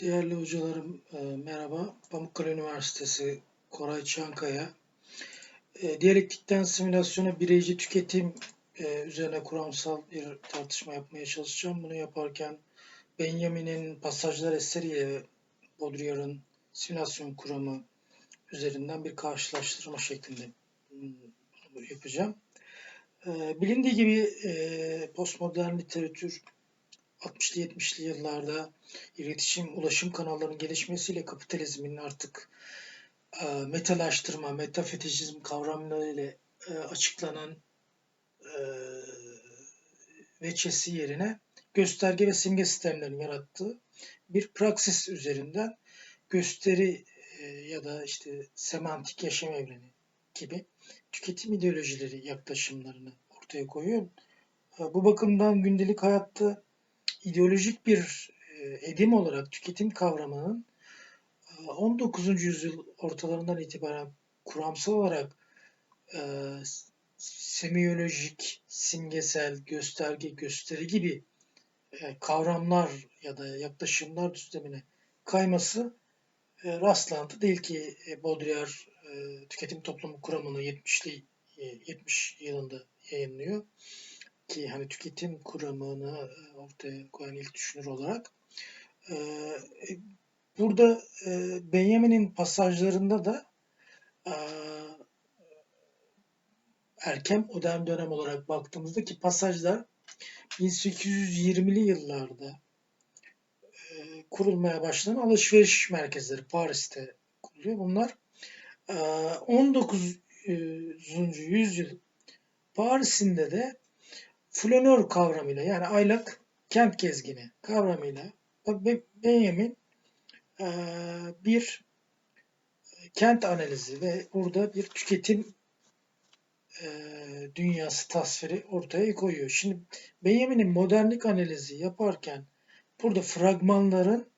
Değerli hocalarım e, merhaba. Pamukkale Üniversitesi Koray Çankaya. E, Diyalektikten simülasyona bireyci tüketim e, üzerine kuramsal bir tartışma yapmaya çalışacağım. Bunu yaparken Benjamin'in pasajlar eseriyle ve Baudrillard'ın simülasyon kuramı üzerinden bir karşılaştırma şeklinde hmm, yapacağım. Bilindiği gibi postmodern literatür 60'lı 70'li yıllarda iletişim, ulaşım kanallarının gelişmesiyle kapitalizmin artık e, metalaştırma, metafetişizm kavramlarıyla e, açıklanan e, veçesi yerine gösterge ve simge sistemlerinin yarattığı bir praksis üzerinden gösteri e, ya da işte semantik yaşam evreni gibi tüketim ideolojileri yaklaşımlarını ortaya koyuyor. E, bu bakımdan gündelik hayatta ideolojik bir e, edim olarak tüketim kavramının 19. E, yüzyıl ortalarından itibaren kuramsal olarak e, semiyolojik, simgesel, gösterge, gösteri gibi e, kavramlar ya da yaklaşımlar düzlemine kayması e, rastlantı değil ki e, Baudrillard e, tüketim toplumu kuramını 70'li 70 yılında yayınlıyor ki hani tüketim kuramını e, ortaya koyan ilk düşünür olarak. E, e, burada Benjamin'in pasajlarında da erken modern dönem olarak baktığımızda ki pasajlar 1820'li yıllarda kurulmaya başlanan alışveriş merkezleri Paris'te kuruluyor. Bunlar 19. yüzyıl Paris'inde de flanör kavramıyla yani aylak kent gezgini kavramıyla Benjamin bir kent analizi ve burada bir tüketim dünyası tasviri ortaya koyuyor. Şimdi Benjamin'in modernlik analizi yaparken burada fragmanların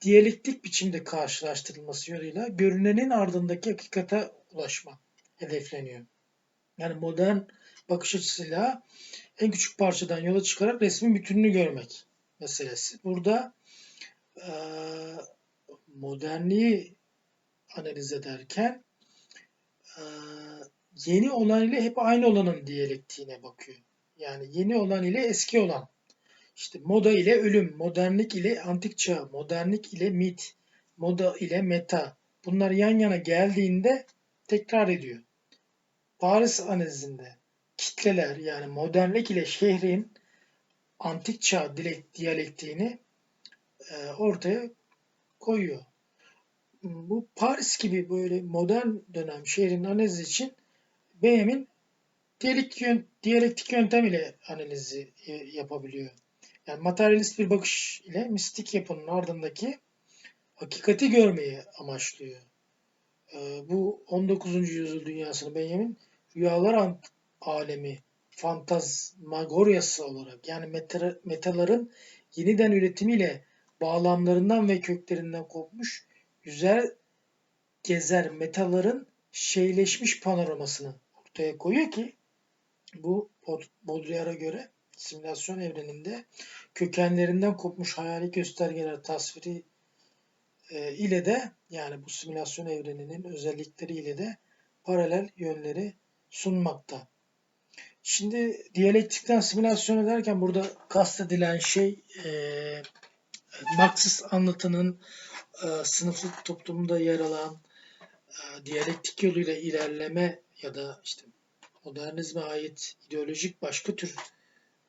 diyalektik biçimde karşılaştırılması yoluyla görünenin ardındaki hakikate ulaşma hedefleniyor. Yani modern bakış açısıyla en küçük parçadan yola çıkarak resmin bütününü görmek meselesi. Burada e, modernliği analiz ederken e, yeni olan ile hep aynı olanın diyalektiğine bakıyor. Yani yeni olan ile eski olan. İşte moda ile ölüm, modernlik ile antik çağ, modernlik ile mit, moda ile meta. Bunlar yan yana geldiğinde tekrar ediyor. Paris analizinde kitleler yani modernlik ile şehrin antik çağ diyalektiğini e, ortaya koyuyor. Bu Paris gibi böyle modern dönem şehrin analizi için Beyem'in diyalektik yöntem ile analizi e, yapabiliyor. Yani materyalist bir bakış ile mistik yapının ardındaki hakikati görmeyi amaçlıyor. E, bu 19. yüzyıl dünyasını Benjamin rüyalar alemi fantazmagoryası olarak yani meta, metaların yeniden üretimiyle bağlamlarından ve köklerinden kopmuş güzel gezer metaların şeyleşmiş panoramasını ortaya koyuyor ki bu Baudrillard'a göre simülasyon evreninde kökenlerinden kopmuş hayali göstergeler tasviri e, ile de yani bu simülasyon evreninin özellikleri ile de paralel yönleri sunmakta. Şimdi diyalektikten simülasyon ederken burada kastedilen şey e, Marksist anlatının e, sınıflık toplumda yer alan e, diyalektik yoluyla ilerleme ya da işte modernizme ait ideolojik başka tür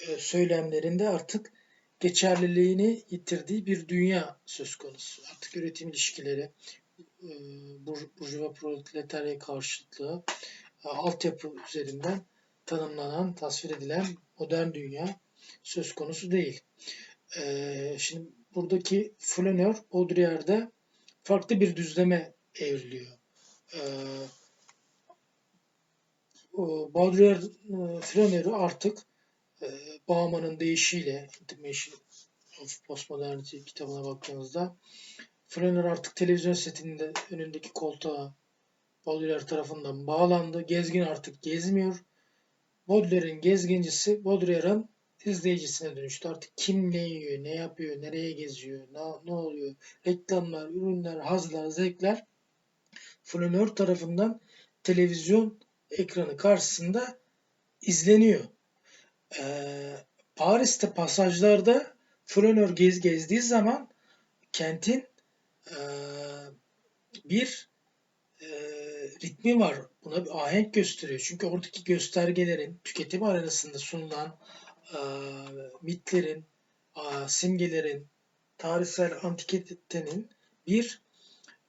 e, söylemlerinde artık geçerliliğini yitirdiği bir dünya söz konusu. Artık üretim ilişkileri, e, burjuva proletarya karşıtlığı, e, altyapı üzerinden tanımlanan, tasvir edilen modern dünya söz konusu değil. Ee, şimdi buradaki flanör Baudrillard'da farklı bir düzleme evriliyor. Ee, Baudrillard e, flanörü artık e, Bauman'ın deyişiyle Intimation of Postmodernity kitabına baktığınızda Flanör artık televizyon setinde önündeki koltuğa Baudrillard tarafından bağlandı. Gezgin artık gezmiyor. Baudelaire'in gezgincisi Baudrillard'ın izleyicisine dönüştü. Artık kim ne yiyor, ne yapıyor, nereye geziyor, ne, ne oluyor, reklamlar, ürünler, hazlar, zevkler flanör tarafından televizyon ekranı karşısında izleniyor. Ee, Paris'te pasajlarda flanör gez gezdiği zaman kentin e, bir e, ritmi var. Buna bir ahenk gösteriyor. Çünkü oradaki göstergelerin tüketim arasında sunulan e, mitlerin, e, simgelerin, tarihsel antikitenin bir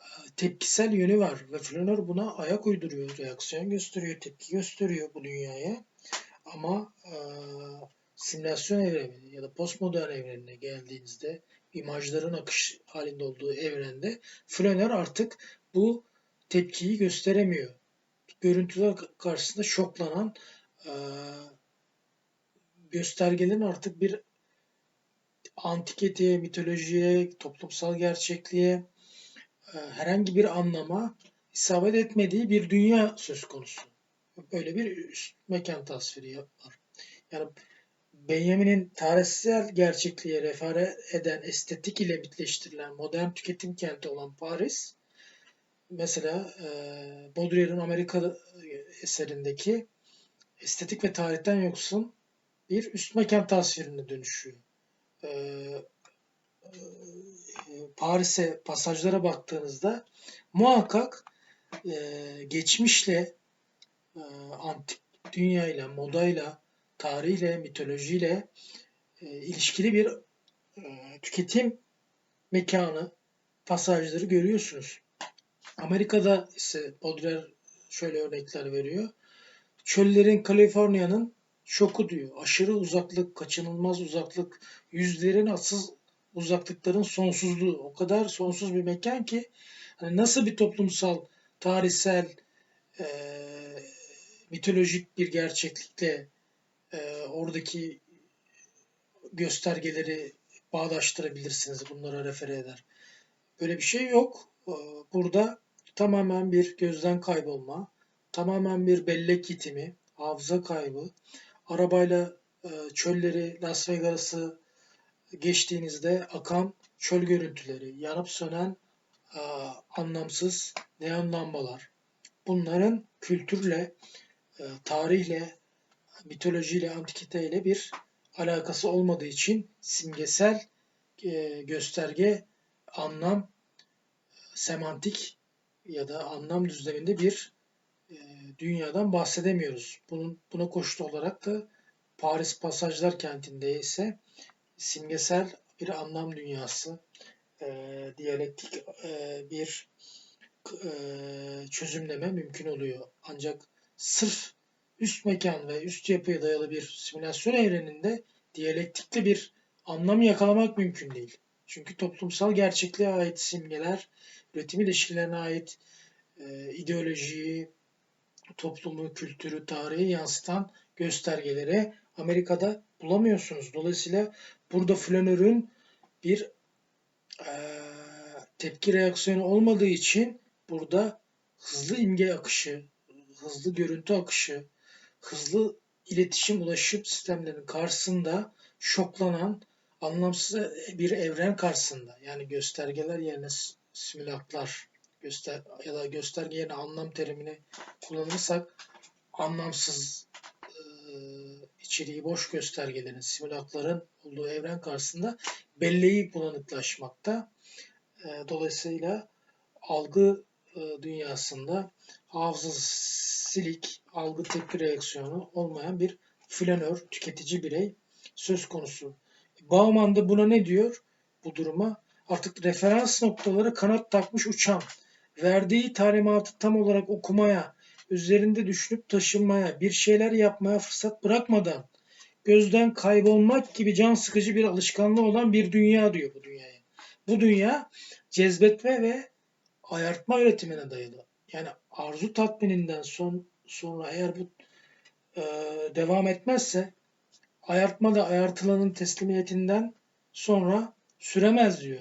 e, tepkisel yönü var ve Flanör buna ayak uyduruyor, reaksiyon gösteriyor, tepki gösteriyor bu dünyaya. Ama e, simülasyon evreni ya da postmodern evrenine geldiğinizde imajların akış halinde olduğu evrende Flanör artık bu tepkiyi gösteremiyor. Görüntüler karşısında şoklanan e, göstergelerin artık bir antikete, mitolojiye, toplumsal gerçekliğe e, herhangi bir anlama isabet etmediği bir dünya söz konusu. Böyle bir üst mekan tasviri var. Yani Benjamin'in tarihsel gerçekliğe refere eden estetik ile mitleştirilen modern tüketim kenti olan Paris, mesela e, Baudrillard'ın Amerika eserindeki estetik ve tarihten yoksun bir üst mekan tasvirine dönüşüyor. E, e, Paris'e pasajlara baktığınızda muhakkak e, geçmişle e, antik dünyayla, modayla, tarihle, mitolojiyle e, ilişkili bir e, tüketim mekanı, pasajları görüyorsunuz. Amerika'da ise Baudrillard şöyle örnekler veriyor. Çöllerin Kaliforniya'nın şoku diyor. Aşırı uzaklık, kaçınılmaz uzaklık, yüzlerin asıl uzaklıkların sonsuzluğu. O kadar sonsuz bir mekan ki hani nasıl bir toplumsal, tarihsel, e, mitolojik bir gerçeklikle e, oradaki göstergeleri bağdaştırabilirsiniz. Bunlara refere eder. Böyle bir şey yok. E, burada tamamen bir gözden kaybolma, tamamen bir bellek gitimi, hafıza kaybı, arabayla e, çölleri, Las Vegas'ı geçtiğinizde akan çöl görüntüleri, yanıp sönen e, anlamsız neon lambalar. Bunların kültürle, e, tarihle, mitolojiyle, antikiteyle bir alakası olmadığı için simgesel gösterge, anlam, semantik ya da anlam düzleminde bir e, dünyadan bahsedemiyoruz. Bunun buna koşul olarak da Paris Pasajlar kentinde ise simgesel bir anlam dünyası, e, diyalektik e, bir e, çözümleme mümkün oluyor. Ancak sırf üst mekan ve üst yapıya dayalı bir simülasyon evreninde diyalektikli bir anlam yakalamak mümkün değil. Çünkü toplumsal gerçekliğe ait simgeler, üretim ilişkilerine ait e, ideolojiyi, toplumu, kültürü, tarihi yansıtan göstergeleri Amerika'da bulamıyorsunuz. Dolayısıyla burada flanörün bir e, tepki reaksiyonu olmadığı için burada hızlı imge akışı, hızlı görüntü akışı, hızlı iletişim ulaşım sistemlerinin karşısında şoklanan anlamsız bir evren karşısında yani göstergeler yerine simülaklar göster ya da gösterge yerine anlam terimini kullanırsak anlamsız e, içeriği boş göstergelerin, simülakların olduğu evren karşısında belleği bulanıklaşmakta. E, dolayısıyla algı e, dünyasında hafızası silik, algı tepki reaksiyonu olmayan bir flanör, tüketici birey söz konusu. Bauman da buna ne diyor bu duruma? Artık referans noktaları kanat takmış uçan, verdiği talimatı tam olarak okumaya, üzerinde düşünüp taşınmaya, bir şeyler yapmaya fırsat bırakmadan gözden kaybolmak gibi can sıkıcı bir alışkanlığı olan bir dünya diyor bu dünyaya. Bu dünya cezbetme ve ayartma üretimine dayalı. Yani arzu tatmininden son, sonra eğer bu e, devam etmezse ayartma da ayartılanın teslimiyetinden sonra süremez diyor.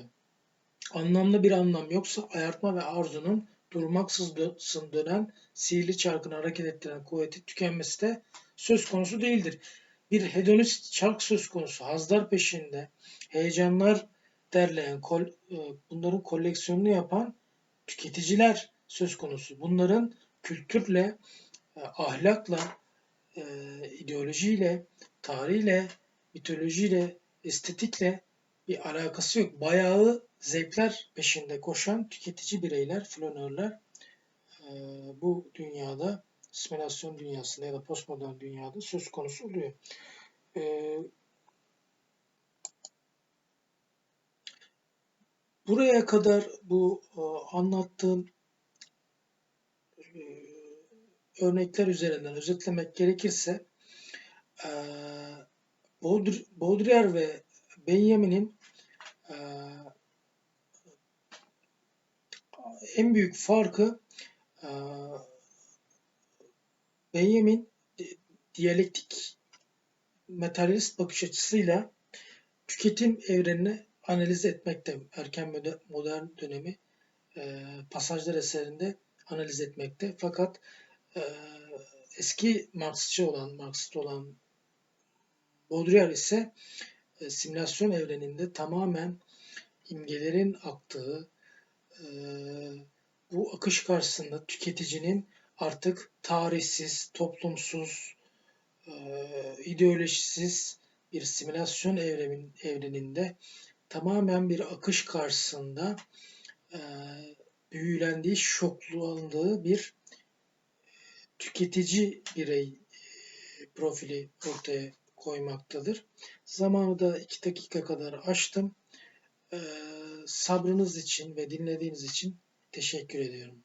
Anlamlı bir anlam yoksa ayartma ve arzunun durmaksızın dönen sihirli çarkını hareket ettiren kuvveti tükenmesi de söz konusu değildir. bir hedonist çark söz konusu. Hazlar peşinde, heyecanlar derleyen, kol, e, bunların koleksiyonunu yapan tüketiciler söz konusu. Bunların kültürle, e, ahlakla, e, ideolojiyle, tarihle, mitolojiyle, estetikle bir alakası yok. Bayağı zevkler peşinde koşan tüketici bireyler, flanörler e, bu dünyada, simülasyon dünyasında ya da postmodern dünyada söz konusu oluyor. E, buraya kadar bu e, anlattığım örnekler üzerinden özetlemek gerekirse Baudrillard ve Benjamin'in e, en büyük farkı e, Benjamin diyalektik materyalist bakış açısıyla tüketim evrenini analiz etmekte. Erken modern dönemi e, pasajlar eserinde analiz etmekte. Fakat e, eski Marksçı olan, Marksist olan Baudrillard ise simülasyon evreninde tamamen imgelerin aktığı, e, bu akış karşısında tüketicinin artık tarihsiz, toplumsuz, e, ideolojisiz bir simülasyon evrenin, evreninde tamamen bir akış karşısında e, büyülendiği, şoklandığı bir tüketici birey e, profili ortaya koymaktadır. Zamanı da iki dakika kadar açtım. Ee, sabrınız için ve dinlediğiniz için teşekkür ediyorum.